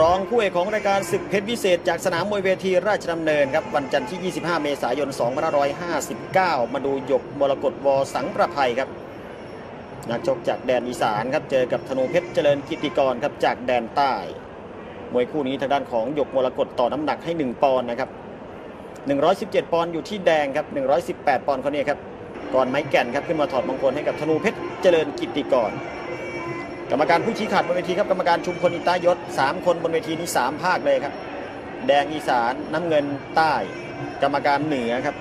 รองคู่เอกของรายการศึกเพชรวิเศษ จากสนามมวยเวทีราชดำเนินครับวันจันทร์ที่ 25 เมษายน 2559 มาดูหยกมรกตวสังประภัยครับนักชกจากแดนอีสานครับเจอกับธนูเพชรเจริญกิติกรครับจากแดนใต้ มวยคู่นี้ทางด้านของหยกมรกตต่อน้ำหนักให้ 1 ปอนด์นะครับ 117 ปอนด์อยู่ที่แดงครับ 118 ปอนด์เขาเนี่ยครับก่อนไม้แก่นครับขึ้นมาถอดมงคลให้กับธนูเพชรเจริญกิติกร กรรมการผู้ชี้ขาดบนเวทีครับกรรมการชุมพลอินตายศ3 คนบนเวทีนี้ 3 ภาคเลยครับ แดงอีสานน้ำเงินใต้ กรรมการเหนือครับ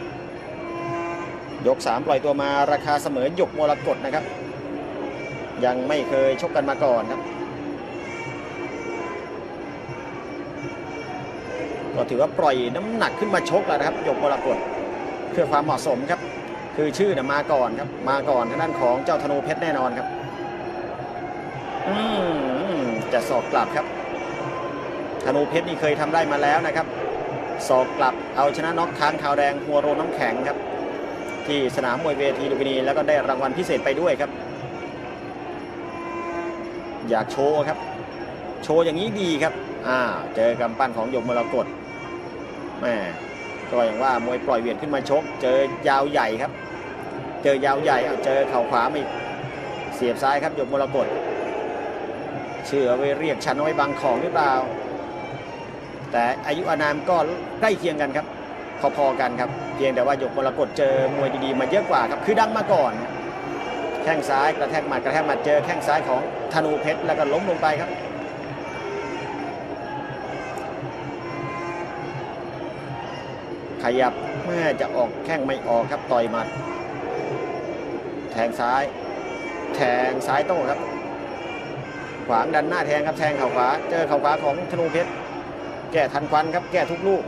ยก 3 ปล่อยตัวมาราคาเสมอหยกมรกตนะครับ ยังไม่เคยชกกันมาก่อนครับ ก็ถือว่าปล่อยน้ำหนักขึ้นมาชกแล้วนะครับหยกมรกตเพื่อความเหมาะสมครับ คือชื่อนะมาก่อนครับมาก่อนทางด้านของเจ้าธนูเพชรแน่นอนครับ จะสอกกลับครับธนูเพชรนี่เคยทำได้มาแล้วนะครับ สอกกลับเอาชนะน็อกค้างขาวแดงหัวโรน้ำแข็งครับ ที่สนามมวยเวทีลุมพินีแล้วก็ได้รางวัลพิเศษไปด้วยครับ อยากโชว์ครับ โชว์อย่างนี้ดีครับอ่าเจอกำปั้นของหยกมรกตแม่ก็อย่างว่ามวยปล่อยเวียนขึ้นมาชก เจอยาวใหญ่ครับ เจอยาวใหญ่เอาเจอเข่าขวามาอีกเสียบซ้ายครับหยกมรกต เชื่อไว้เรียกชันเอาไว้บางของหรือเปล่า แต่อายุอานามก็ใกล้เคียงกันครับพอๆกันครับ เพียงแต่ว่าหยกมรกตเจอมวยดีๆมาเยอะกว่าครับ คือดังมาก่อน แข้งซ้ายกระแทกหมัดกระแทกหมัดเจอแข้งซ้ายของธนูเพชรแล้วก็ล้มลงไปครับขยับแม่จะออกแข้งไม่ออกครับต่อยหมัด แทงซ้าย แทงซ้ายโต้ครับ ขวางดันหน้าแทงครับแทงเข่าขวา เจอเข่าขวาของธนูเพชร แก้ทันควันครับ แก้ทุกลูก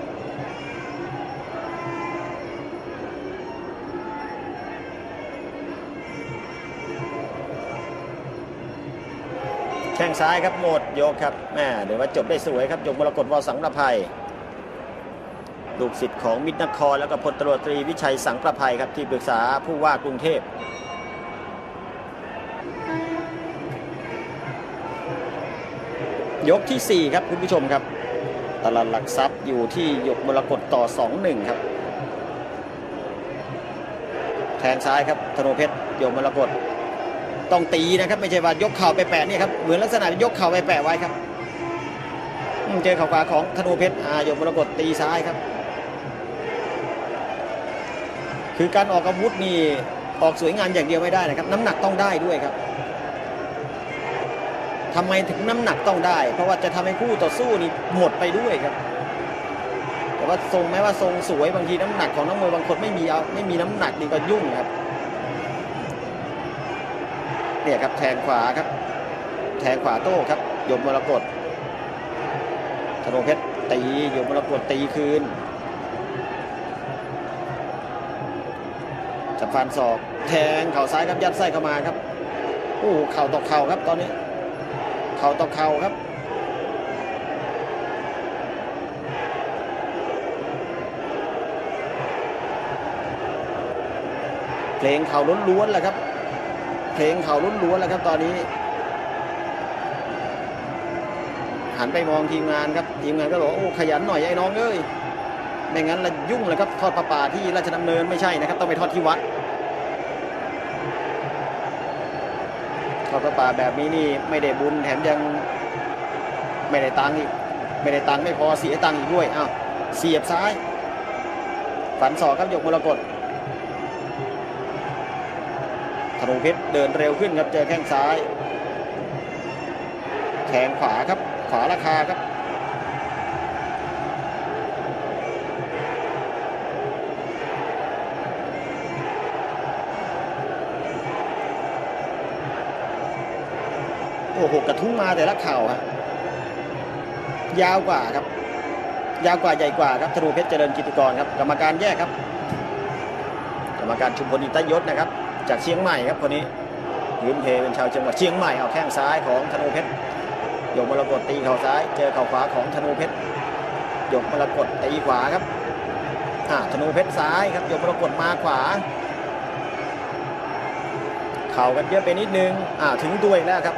แข้งซ้ายครับหมดยกครับแม่เดี๋ยวว่าจบได้สวยครับยกมรกตวสังประภัยลูกศิษย์ของมิตรนครแล้วก็พลตรวจตรีวิชัยสังประภัยครับที่ปรึกษาผู้ว่ากรุงเทพ ยกที่ 4 ครับคุณผู้ชมครับ ตลาดหลักทรัพย์อยู่ที่หยกมรกตต่อ 2-1 ครับ แทงซ้ายครับธนูเพชรหยกมรกตต้องตีนะครับไม่ใช่ว่ายกเข่าไปแปะนี่ครับเหมือนลักษณะยกเข่าไปแปะไว้ครับเจอเข่าขวาของธนูเพชรอาหยกมรกตตีซ้ายครับ คือการออกอาวุธนี่ออกสวยงามอย่างเดียวไม่ได้นะครับ น้ำหนักต้องได้ด้วยครับ ทำไมถึงน้ำหนักต้องได้ เพราะว่าจะทำให้คู่ต่อสู้นี่หมดไปด้วยครับ แต่ว่าทรงแม้ว่าทรงสวยบางทีน้ำหนักของนักมวยบางคนไม่มีเอาไม่มีน้ำหนักนี่ก็ยุ่งครับเนี่ยครับแทงขวาครับ แทงขวาโต้ครับยมมรกตธนงเพชรตียมมรกตตีคืนจับฟันศอก แทงเข่าซ้ายครับยัดไส้เข้ามาครับโอ้เข่าตกเข่าครับตอนนี้ เข่าต่อเข่าครับเพลงเข่าล้วนๆแหละครับ เพลงเข่าล้วนๆแหละครับตอนนี้ หันไปมองทีมงานครับทีมงานก็บอกโอ้ขยันหน่อยไอ้น้องเอ้ยไม่งั้นละยุ่งเลยครับทอดปลาป่าที่ราชดำเนินไม่ใช่นะครับ ต้องไปทอดที่วัด ทอดปาป่าแบบนี้นี่ไม่ได้บุญแถมยังไม่ได้ตังค์อีกไม่ได้ตังค์ไม่พอเสียตังค์อีกด้วยอ้าวเสียบซ้าย ฝันศอกครับยกมรกตธนูเพชรเดินเร็วขึ้นครับเจอแข้งซ้ายแทงขวาครับขวาราคาครับ โอ้โหกระทุ้งมาแต่ละเข่าฮะยาวกว่าครับ ยาวกว่าใหญ่กว่าครับธนูเพชรเจริญกิติกรครับกรรมการแยกครับ กรรมการชุมพลอินตยศนะครับ จากเชียงใหม่ครับคนนี้ยืนเพเป็นชาวจังหวัดเชียงใหม่เอาแข้งซ้ายของธนูเพชรยกมรกตตีเข่าซ้าย เจอเข่าขวาของธนูเพชรยกมรกตตีขวาครับอ่าธนูเพชรซ้ายครับยกมรกตมาขวาเข่ากันเยอะไปนิดนึง อ่า ถึงตัวอีกแล้วครับ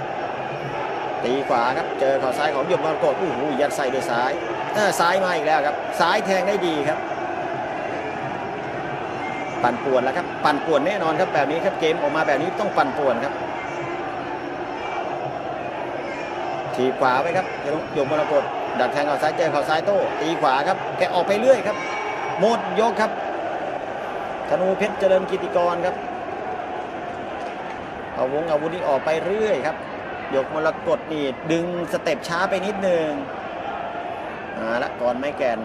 ตีขวาครับเจอข่าซ้ายของหยกมรกตโอ้โหยัดใส่ด้วยซ้ายซ้ายมาอีกแล้วครับซ้ายแทงได้ดีครับ ปั่นป่วนแล้วครับปั่นป่วนแน่นอนครับแบบนี้ครับเกมออกมาแบบนี้ต้องปั่นป่วนครับทีขวาไว้ครับหยกมรกตดักแทงข่าซ้ายเจอข่าซ้ายโต้ตีขวาครับแกออกไปเรื่อยครับหมดยกครับธนูเพชรเจริญกิติกรครับเอาวงอาวุธนี้ออกไปเรื่อยครับ ยกมรกตนี่ดึงสเต็ปช้าไปนิดนึงอ่าละก่อนไม่แก่น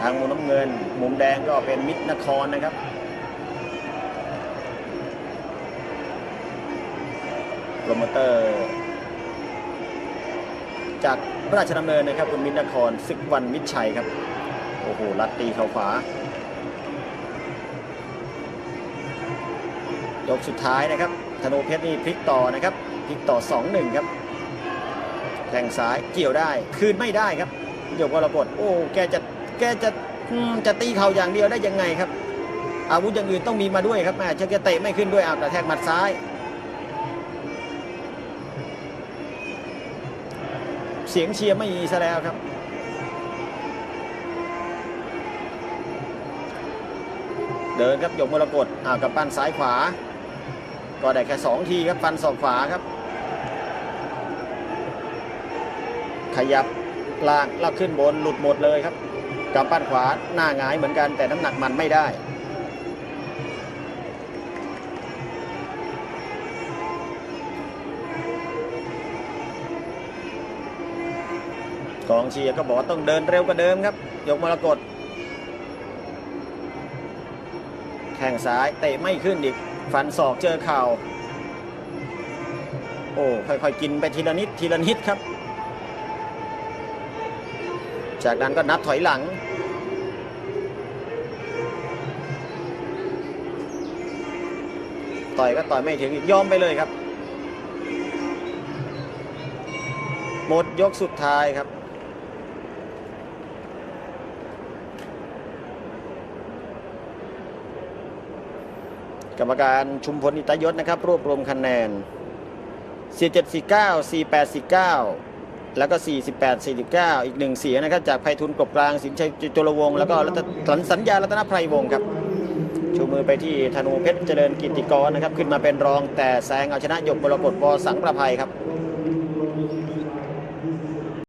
ทางมุมน้ำเงิน มุมแดงก็เป็นมิตรนครนะครับโปรโมเตอร์ จากราชดำเนินนะครับคุณมิตรนครศึกวันมิตรชัยครับ โอ้โหลัดตีเข่าขวายกสุดท้ายนะครับธนูเพชรนี่พลิกต่อนะครับ พลิกต่อ 2-1 ครับแทงซ้ายเกี่ยวได้ คืนไม่ได้ครับยกวรกฏโอ้แกจะแกจะจะตีเข่าอย่างเดียวได้ยังไงครับ อาวุธอย่างอื่นต้องมีมาด้วยครับแม่จะแกเตะไม่ขึ้นด้วยอะกระแทกหมัดซ้าย เสียงเชียร์ไม่มีซะแล้วครับเดินครับหยกมรกตอ่ากับปั้นซ้ายขวา ก็ได้แค่สองทีครับ ฟันศอกขวาครับ ขยับล่างแล้วขึ้นบนหลุดหมดเลยครับกับปั้นขวาหน้าหงายเหมือนกันแต่น้ำหนักมันไม่ได้กองเชียร์ก็บอกว่าต้องเดินเร็วกว่าเดิมครับ ยกมรกตแข้งซ้ายเตะไม่ขึ้นอีก ฟันศอกเจอเข่า โอ้ ค่อยๆกินไปทีละนิดทีละนิดครับ จากนั้นก็นับถอยหลัง ต่อยก็ต่อยไม่ถึงยอมไปเลยครับ หมดยกสุดท้ายครับกรรมการชุมพลอิตยศนะครับ รวบรวมคะแนน 4749 4849 แล้วก็ 48 49 อีกหนึ่งเสียงนะครับ จากไพฑุนกบกลางสินชัยจุลวงศ์แล้วก็รัตนสัญญารัตนไพรวงศ์ครับชูมือไปที่ธนูเพชรเจริญกิติกรนะครับ ขึ้นมาเป็นรองแต่แซงเอาชนะหยกมรกตวสังประภัยครับ